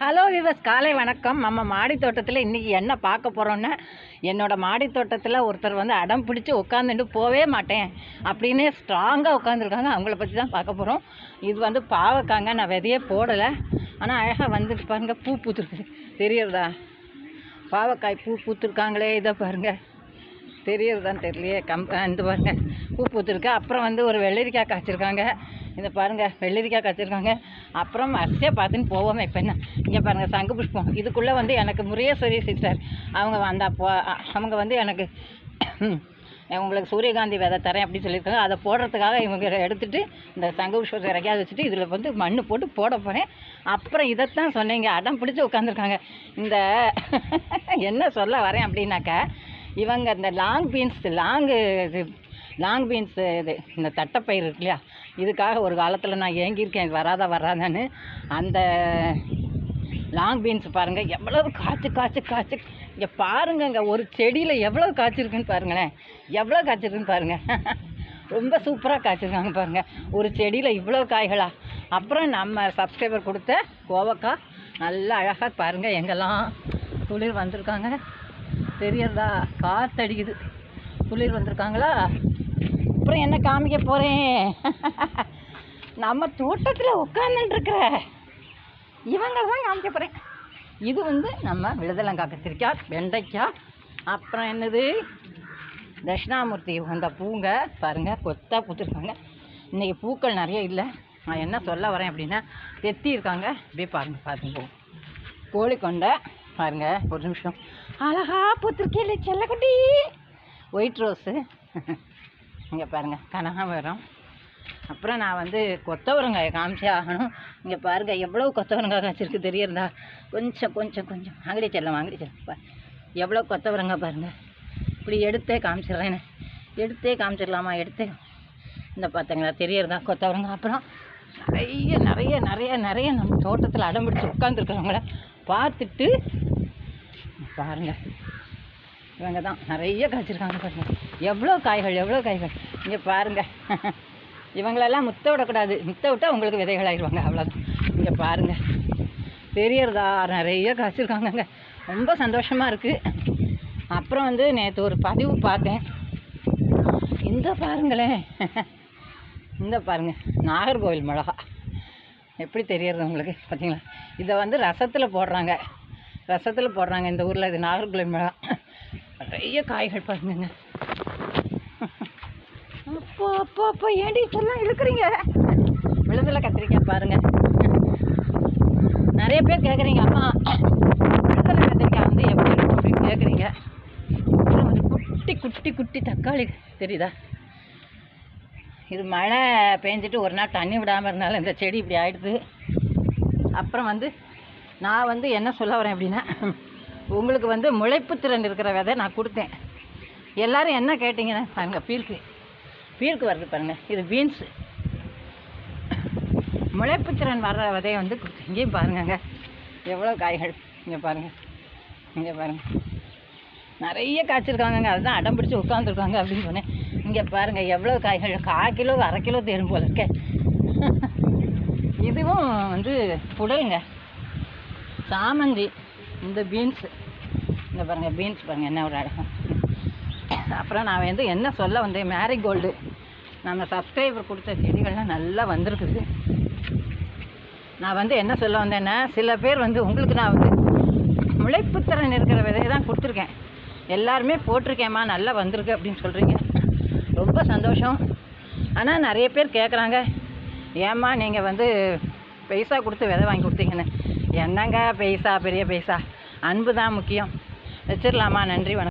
Hello விவஸ் காலை வணக்கம். நம்ம மாடி தோட்டத்தில் இன்றைக்கி என்ன பார்க்க போகிறோன்னா என்னோடய மாடி தோட்டத்தில் ஒருத்தர் வந்து அடம் பிடிச்சி உட்காந்துட்டு போவே மாட்டேன். அப்படின்னு ஸ்ட்ராங்காக உட்காந்துருக்காங்க அவங்கள பற்றி தான் பார்க்க போகிறோம் இது வந்து பாவக்காங்க. நான் விதையே போடலை. ஆனால் அழகாக வந்துட்டு பாருங்க பூ பூத்துருக்குது தெரியறதா? பாவக்காய் பூ பூத்துருக்காங்களே இதை பாருங்கள் தெரியறதான்னு தெரியலையே. கம் இந்த பாருங்க. பூ பூத்துருக்கு. அப்புறம் வந்து ஒரு வெள்ளரிக்காய் காய்ச்சிருக்காங்க. இதை பாருங்க வெள்ளரிக்காய் காய்ச்சிருக்காங்க. அப்புறம் அரிசியாக பார்த்துன்னு போவோமே இப்போ என்ன? இங்கே பாருங்கள் சங்கு புஷ்பம். இதுக்குள்ளே வந்து எனக்கு முருகேஸ்வரி சிஸ்டர். அவங்க வந்தால் போ- அவங்க வந்து எனக்கு உங்களுக்கு சூரியகாந்தி விதை தரேன் அப்படின்னு சொல்லியிருக்காங்க. அதை போடுறதுக்காக இவங்க எடுத்துட்டு இந்த சங்க புஷ்பத்தை இறக்கியாவது வச்சுட்டு இதில் வந்து மண் போட்டு போட போகிறேன் அப்புறம் இதைத்தான் சொன்னீங்க. அடம் பிடிச்சி உட்காந்துருக்காங்க இந்த என்ன சொல்ல வரேன் அப்படின்னாக்கா இவங்க இந்த லாங் பீன்ஸ் லாங்கு இது லாங் பீன்ஸு இது இந்த தட்டைப்பயிர் இருக்கு இல்லையா? இதுக்காக ஒரு காலத்தில் நான் ஏங்கியிருக்கேன் இது வராதா வராதான்னு. அந்த லாங் பீன்ஸ் பாருங்கள் எவ்வளவு காய்ச்சி காய்ச்சி காய்ச்சி. இங்கே பாருங்கங்க ஒரு செடியில் எவ்வளோ காய்ச்சிருக்குன்னு பாருங்களேன். எவ்வளோ காய்ச்சிருக்குன்னு பாருங்கள் ரொம்ப சூப்பராக காய்ச்சிருக்காங்க பாருங்கள் ஒரு செடியில் இவ்வளோ காய்களா? அப்புறம் நம்ம சப்ஸ்கிரைபர் கொடுத்த கோவக்காய் நல்லா அழகாக பாருங்கள் எங்கெல்லாம் துளிர் வந்திருக்காங்க. தெரியறதா காற்றடிக்குது துளிர் வந்திருக்காங்களா? அப்புறம் என்ன காமிக்க போகிறேன் நம்ம தோட்டத்தில் உட்காந்துட்டுருக்குற இவங்க தான் காமிக்க போகிறேன் இது வந்து நம்ம விழுதலங்காய் கத்திரிக்காய் வெண்டைக்காய் அப்புறம் என்னது? தட்சிணாமூர்த்தி வந்த பூங்க பாருங்கள் கொத்தா பூத்துருக்காங்க. இன்றைக்கி பூக்கள் நிறைய இல்லை. நான் என்ன சொல்ல வரேன் அப்படின்னா தெத்தி இருக்காங்க அப்படியே பாருங்கள் பாருங்க கோழி கொண்டை பாருங்க ஒரு நிமிஷம். அழகா பூத்திருக்கே செல்லக்குட்டி? ஒயிட் ரோஸு இங்கே பாருங்கள் கனகாமரம் அப்புறம் நான் வந்து கொத்தவரங்காயை காமிச்சே ஆகணும். இங்கே பாருங்க எவ்வளோ கொத்தவரங்காய் காய்ச்சிருக்கு தெரியறதா? கொஞ்சம் கொஞ்சம் கொஞ்சம். வாங்கிட்டு செல்லம் வாங்கிட்டு செல்லம். பா எவ்வளோ கொத்தவரங்காய் பாருங்கள் இப்படி எடுத்தே காமிச்சிடறேன் எடுத்தே காமிச்சிடலாமா? எடுத்தே. இந்த பார்த்தீங்களா தெரியறதா? கொத்தவரங்காய். அப்புறம் நிறைய நிறைய நிறைய நிறைய நம்ம தோட்டத்தில் அடம் பிடிச்சி உட்காந்துருக்குறவங்கள பார்த்துட்டு பாருங்கள் இவங்க தான் நிறைய காய்ச்சிருக்காங்க பாருங்கள் எவ்வளோ காய்கள் எவ்வளோ காய்கள். இங்கே பாருங்கள் இவங்களெல்லாம் முத்த விடக்கூடாது. முத்த விட்டால் உங்களுக்கு விதைகள் ஆயிடுவாங்க அவ்வளோதான் இங்கே பாருங்கள் தெரியறதா நிறைய காய்ச்சிருக்காங்கங்க. ரொம்ப சந்தோஷமாக இருக்குது அப்புறம் வந்து நேற்று ஒரு பதிவு பார்த்தேன். இந்த பாருங்களேன் இந்த பாருங்கள் நாகர்கோவில் மிளகா. எப்படி தெரியறது உங்களுக்கு? பார்த்தீங்களா இதை வந்து ரசத்தில் போடுறாங்க. ரசத்தில் போடுறாங்க. இந்த ஊரில் இது நாகர்கோவில் மிளகா. நிறைய காய்கள் பாருங்கங்க. அப்போ அப்போ அப்போ ஏண்டி இப்பெல்லாம் இருக்கிறீங்க விழுந்தில் கத்திரிக்காய் பாருங்க. நிறைய பேர் கேட்குறீங்க அம்மா விழுந்தில் கத்திரிக்காய் வந்து எப்படி இருக்கும் அப்படின்னு கேட்குறீங்க அப்புறம் ஒரு குட்டி குட்டி குட்டி தக்காளி தெரியுதா? இது மழை பெஞ்சிட்டு ஒரு நாள் தண்ணி விடாமல் இருந்தாலும் இந்த செடி இப்படி ஆயிடுது. அப்புறம் வந்து நான் வந்து என்ன சொல்ல வரேன் அப்படின்னா உங்களுக்கு வந்து முளைப்பு திறன் இருக்கிற விதை நான் கொடுத்தேன். எல்லாரும் என்ன கேட்டிங்கன்னா பாருங்க பீர்க்கு பீர்க்கு வருது பாருங்க இது பீன்ஸு. முளைப்பு திறன் வர்ற விதையை வந்து கொடுத்தேன். இங்கேயும் பாருங்கங்க எவ்வளோ காய்கள். இங்கே பாருங்க இங்கே பாருங்க. நிறைய காய்ச்சிருக்காங்கங்க அதுதான் அடம் பிடிச்சி உட்காந்துருக்காங்க அப்படின்னு சொன்னேன். இங்கே பாருங்கள் எவ்வளோ காய்கள். கால் கிலோ அரை கிலோ தேரும் போல இருக்க. இதுவும் வந்து புடலுங்க. சாமந்தி. இந்த பீன்ஸ் இந்த பாருங்கள் பீன்ஸ் பாருங்கள் என்ன ஒரு அழகம் அப்புறம் நான் வந்து என்ன சொல்ல வந்தேன் மேரிகோல்டு நம்ம சப்ஸ்கிரைபர் கொடுத்த செடிகள்லாம் நல்லா வந்திருக்குது. நான் வந்து என்ன சொல்ல வந்தேன்னா சில பேர் வந்து உங்களுக்கு நான் வந்து முளைப்புத்திறன் இருக்கிற விதையை தான் கொடுத்துருக்கேன். எல்லாருமே போட்டிருக்கேம்மா நல்லா வந்திருக்கு அப்படின்னு சொல்கிறீங்க ரொம்ப சந்தோஷம். ஆனால் நிறைய பேர் கேட்குறாங்க ஏம்மா நீங்கள் வந்து பைசா கொடுத்து விதை வாங்கி கொடுத்தீங்கன்னு. என்னங்க பைசா பெரிய பைசா அன்பு தான் முக்கியம். வச்சிடலாமா நன்றி வணக்கம்.